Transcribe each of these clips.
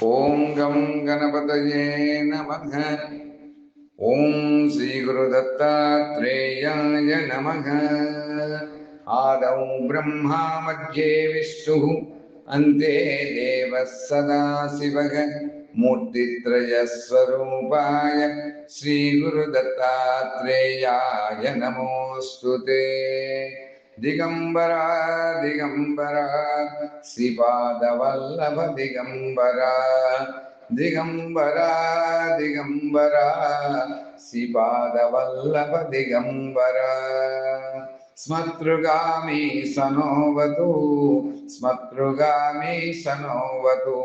ஓம் come கணபதயே நமக. ஓம் ஸ்ரீ குரு தத்தாத்ரேயாய நமக. ஆதௌ பிரம்மா மத்தியே விஷ்ணு. அந்தே தேவ சதா மூர்த்தித்ரயஸ்வரூபாய ஸ்ரீ தத்தாத்ரேயாய நமோஸ்துதே. దిగంబరా దిగంబరా శ్రీపాదవల్లభ దిగంబరా దిగంబరా దిగంబరా శ్రీపాదవల్లభ దిగంబరా స్మతృగామి సనోవతు స్మతృగామి సనోవతు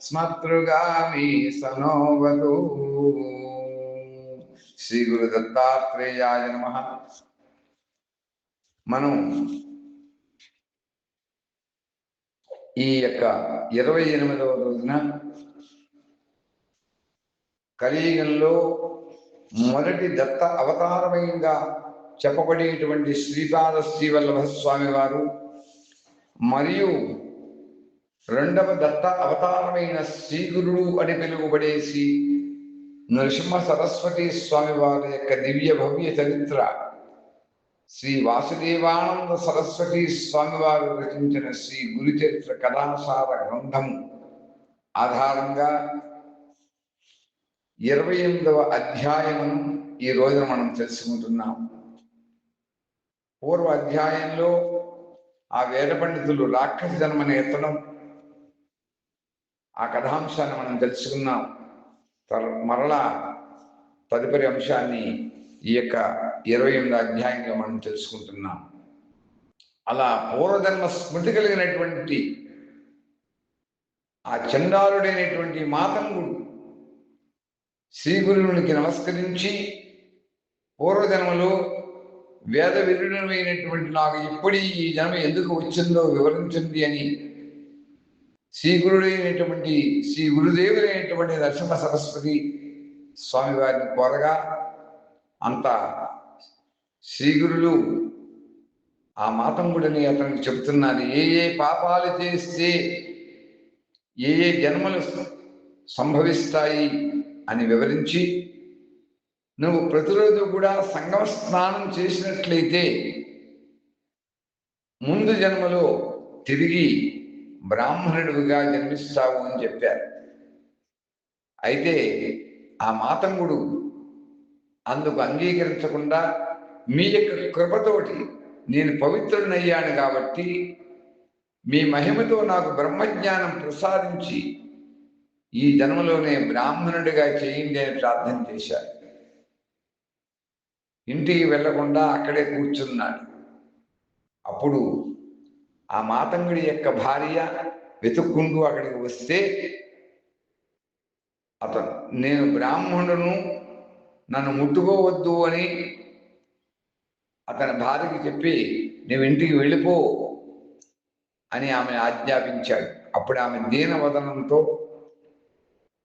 స్మతృగామి సనోవతు శ్రీ గురు దత్తాత్రేయాయ నమ మనం ఈ యొక్క ఇరవై ఎనిమిదవ రోజున కలియుగంలో మొదటి దత్త అవతారమయంగా చెప్పబడేటువంటి శ్రీపాద శ్రీవల్లభ స్వామి వారు మరియు రెండవ దత్త అవతారమైన శ్రీగురుడు అని పిలువబడే శ్రీ సరస్వతి స్వామి వారి యొక్క దివ్య భవ్య చరిత్ర శ్రీ వాసుదేవానంద సరస్వతి స్వామివారు రచించిన శ్రీ గురుచరిత్ర కథాసార గ్రంథం ఆధారంగా ఇరవై ఎనిమిదవ అధ్యాయమును ఈ రోజున మనం తెలుసుకుంటున్నాం. పూర్వ అధ్యాయంలో ఆ వేద పండితులు రాక్షస జన్మని ఎత్తడం ఆ కథాంశాన్ని మనం తెలుసుకున్నాం మరలా తదుపరి అంశాన్ని ఈ యొక్క ఇరవై ఎనిమిది అధ్యాయంలో మనం తెలుసుకుంటున్నాం. అలా పూర్వజన్మ స్మృతి కలిగినటువంటి ఆ చండాలుడైనటువంటి మాతంగుడు శ్రీ గురువునికి నమస్కరించి పూర్వజన్మలో వేద విరుడమైనటువంటి నాకు ఇప్పుడు ఈ జన్మ ఎందుకు వచ్చిందో వివరించింది అని శ్రీ గురుడైనటువంటి శ్రీ గురుదేవుడైనటువంటి నరసింహ సరస్వతి స్వామి వారిని కోరగా అంత శ్రీగురులు ఆ మాతంగుడిని అతనికి చెబుతున్నారు ఏ ఏ పాపాలు చేస్తే ఏ ఏ జన్మలు సంభవిస్తాయి అని వివరించి నువ్వు ప్రతిరోజు కూడా సంగమ స్నానం చేసినట్లయితే ముందు జన్మలో తిరిగి బ్రాహ్మణుడిగా జన్మిస్తావు అని చెప్పారు. అయితే ఆ మాతంగుడు అందుకు అంగీకరించకుండా మీ యొక్క కృపతోటి నేను పవిత్రునయ్యాను కాబట్టి మీ మహిమతో నాకు బ్రహ్మజ్ఞానం ప్రసాదించి ఈ జన్మలోనే బ్రాహ్మణుడిగా చేయండి అని ప్రార్థన చేశాడు ఇంటికి వెళ్ళకుండా అక్కడే కూర్చున్నాడు. అప్పుడు ఆ మాతంగుడి యొక్క భార్య వెతుక్కుంటూ అక్కడికి వస్తే అతను నేను బ్రాహ్మణును నన్ను ముట్టుకోవద్దు అని అతని భార్యకి చెప్పి నువ్వు ఇంటికి వెళ్ళిపో అని ఆమె ఆజ్ఞాపించాడు. అప్పుడు ఆమె దీనవదనంతో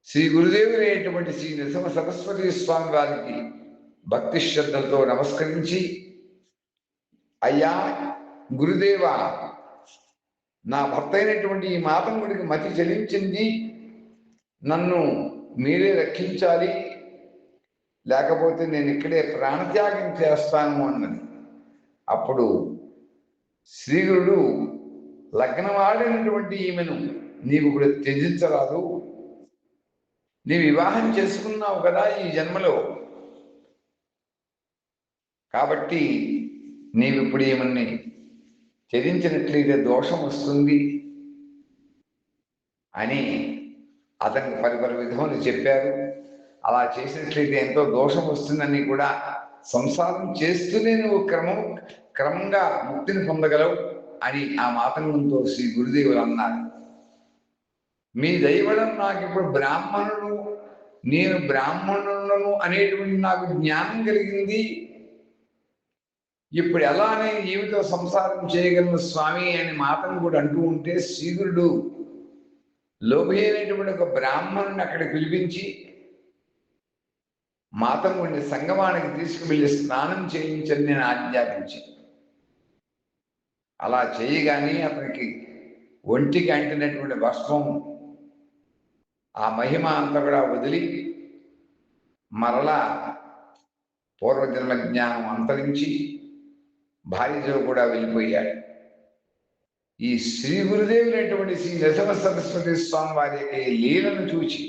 శ్రీ గురుదేవుడైనటువంటి శ్రీ నరసింహ సరస్వతి స్వామి వారికి భక్తి శ్రద్ధలతో నమస్కరించి అయ్యా గురుదేవ నా భర్త అయినటువంటి ఈ మాతంగుడికి మతి చెలించింది. నన్ను మీరే రక్షించాలి. లేకపోతే నేను ఇక్కడే ప్రాణత్యాగం చేస్తాను అన్నది. అప్పుడు శ్రీగురుడు లగ్నమాడినటువంటి ఈమెను నీవు కూడా త్యజించరాదు. నీ వివాహం చేసుకున్నావు కదా ఈ జన్మలో. కాబట్టి నీవు ఇప్పుడు ఈమెన్ని త్యజించినట్లయితే దోషం వస్తుంది అని అతనికి పరిపరి విధములు చెప్పారు. అలా చేసినట్లయితే ఎంతో దోషం వస్తుందని కూడా సంసారం చేస్తూనే నువ్వు క్రమం క్రమంగా ముక్తిని పొందగలవు అని ఆ మాతంగంతో శ్రీ గురుదేవులు అన్నారు. మీ దైవడం నాకు ఇప్పుడు బ్రాహ్మణుడు నేను బ్రాహ్మణులను అనేటువంటి నాకు జ్ఞానం కలిగింది. ఇప్పుడు ఎలా నేను జీవిత సంసారం చేయగలను స్వామి అని మాతను కూడా అంటూ ఉంటే శ్రీగురుడు లోభి ఒక బ్రాహ్మణుని అక్కడ పిలిపించి మాతంగుడిని సంగమానికి తీసుకువెళ్ళి స్నానం చేయించని నేను ఆజ్ఞాపించి. అలా చేయగానే అతనికి ఒంటికి అంటినటువంటి వస్త్రం ఆ మహిమ అంతా కూడా వదిలి మరలా పూర్వజన్మ జ్ఞానం అంతరించి భార్యతో కూడా వెళ్ళిపోయాడు. ఈ శ్రీ గురుదేవులైనటువంటి శ్రీ నృసింహ సరస్వతి స్వామి వారి యొక్క లీలను చూచి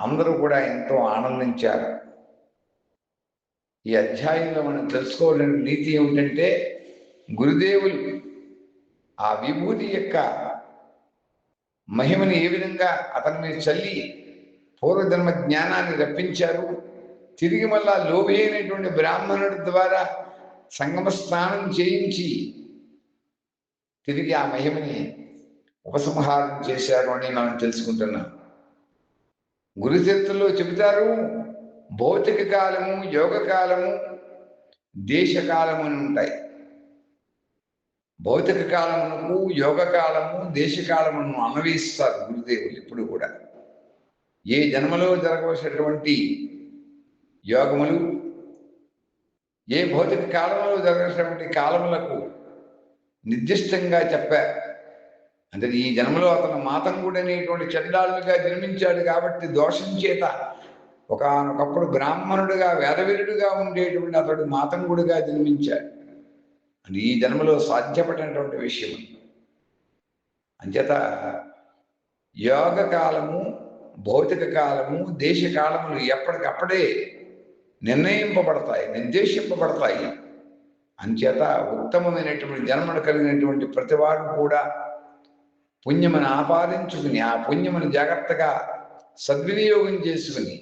అందరూ కూడా ఎంతో ఆనందించారు. ఈ అధ్యాయంలో మనం తెలుసుకోవాలని నీతి ఏమిటంటే గురుదేవులు ఆ విభూతి యొక్క మహిమని ఏ విధంగా అతని మీద చల్లి పూర్వధర్మ జ్ఞానాన్ని రప్పించారు. తిరిగి మళ్ళా లోభి అయినటువంటి బ్రాహ్మణుడి ద్వారా సంగమ స్నానం చేయించి తిరిగి ఆ మహిమని ఉపసంహారం చేశారు అని మనం తెలుసుకుంటున్నాం. గురుచరిత్రలో చెబుతారు భౌతిక కాలము యోగ కాలము దేశకాలము అని ఉంటాయి. భౌతిక కాలమునకు యోగ కాలము దేశకాలమును అన్వయిస్తారు గురుదేవులు ఇప్పుడు కూడా. ఏ జన్మలో జరగవలసినటువంటి యోగములు ఏ భౌతిక కాలంలో జరగాల్సినటువంటి కాలములకు నిర్దిష్టంగా చెప్పారు అంటే ఈ జన్మలో అతను మాతంగుడు అనేటువంటి జన్మించాడు కాబట్టి దోషం చేత ఒకనొకప్పుడు బ్రాహ్మణుడిగా వేదవీరుడిగా ఉండేటువంటి అతడు మాతంగుడిగా జన్మించాడు. అంటే ఈ జన్మలో సాధ్యపడినటువంటి విషయం అంచేత యోగ కాలము భౌతిక కాలము దేశ కాలములు ఎప్పటికప్పుడే నిర్ణయింపబడతాయి నిర్దేశింపబడతాయి. అంచేత ఉత్తమమైనటువంటి జన్మను కలిగినటువంటి ప్రతివాడు కూడా పుణ్యమును ఆపాదించుకుని ఆ పుణ్యమును జాగ్రత్తగా సద్వినియోగం చేసుకుని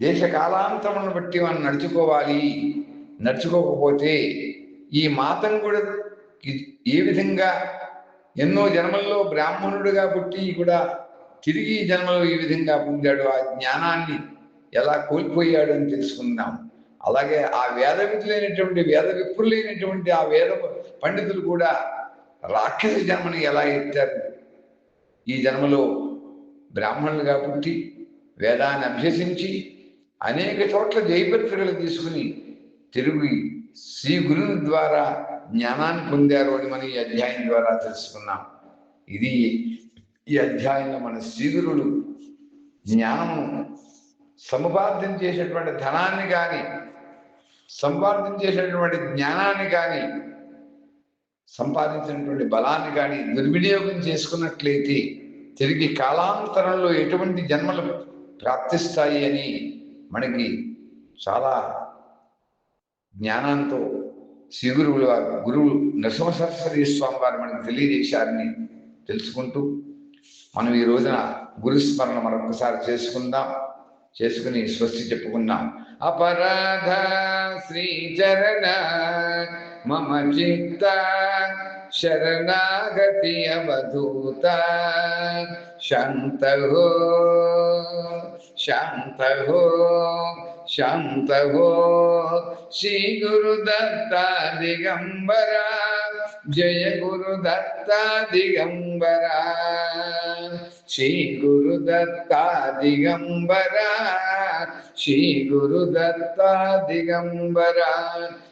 దేశ కాలాంతములను బట్టి మనం నడుచుకోవాలి. నడుచుకోకపోతే ఈ మాతంగుడు ఏ విధంగా ఎన్నో జన్మల్లో బ్రాహ్మణుడిగా పుట్టి కూడా తిరిగి జన్మలో ఈ విధంగా పొందాడు ఆ జ్ఞానాన్ని ఎలా కోల్పోయాడు అని తెలుసుకుందాం. అలాగే ఆ వేద విధులైనటువంటి వేద విప్రులైనటువంటి ఆ వేద పండితులు కూడా రాక్షస జన్మని ఎలా ఎత్తారు? ఈ జన్మలో బ్రాహ్మణులుగా పుట్టి వేదాన్ని అభ్యసించి అనేక చోట్ల జయపత్రికలు తీసుకుని తిరిగి శ్రీ గురువు ద్వారా జ్ఞానాన్ని పొందారు అని మనం ఈ అధ్యాయం ద్వారా తెలుసుకున్నాం. ఇది ఈ అధ్యాయంలో మన శ్రీగురుడు జ్ఞానము సముపార్జన చేసేటువంటి ధనాన్ని కానీ సంపార్జన చేసేటువంటి జ్ఞానాన్ని కానీ సంపాదించినటువంటి బలాన్ని కానీ దుర్వినియోగం చేసుకున్నట్లయితే తిరిగి కాలాంతరంలో ఎటువంటి జన్మలు ప్రాప్తిస్తాయి అని మనకి చాలా జ్ఞానంతో శ్రీగురువుల వారు గురువు నరసింహసరస్వతీ స్వామి వారు మనకు తెలియజేశారని తెలుసుకుంటూ మనం ఈ రోజున గురుస్మరణ మరొకసారి చేసుకుందాం. చేసుకుని స్వస్తి చెప్పుకున్నాం. అపరాధ శ్రీచరణ మమ చిత్త శరణాగతి అవధూత శాంతహో శాంతహో శాంతహో శ్రీ గురుదత్త దిగంబరా జయ గురు దత్త దిగంబర శ్రీ గురు దత్త దిగంబర శ్రీ గురు దత్త దిగంబర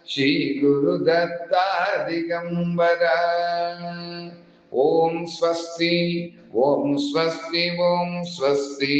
శ్రీ గురు దత్త దిగంబర ఓం స్వస్తి ఓం స్వస్తి ఓం స్వస్తి.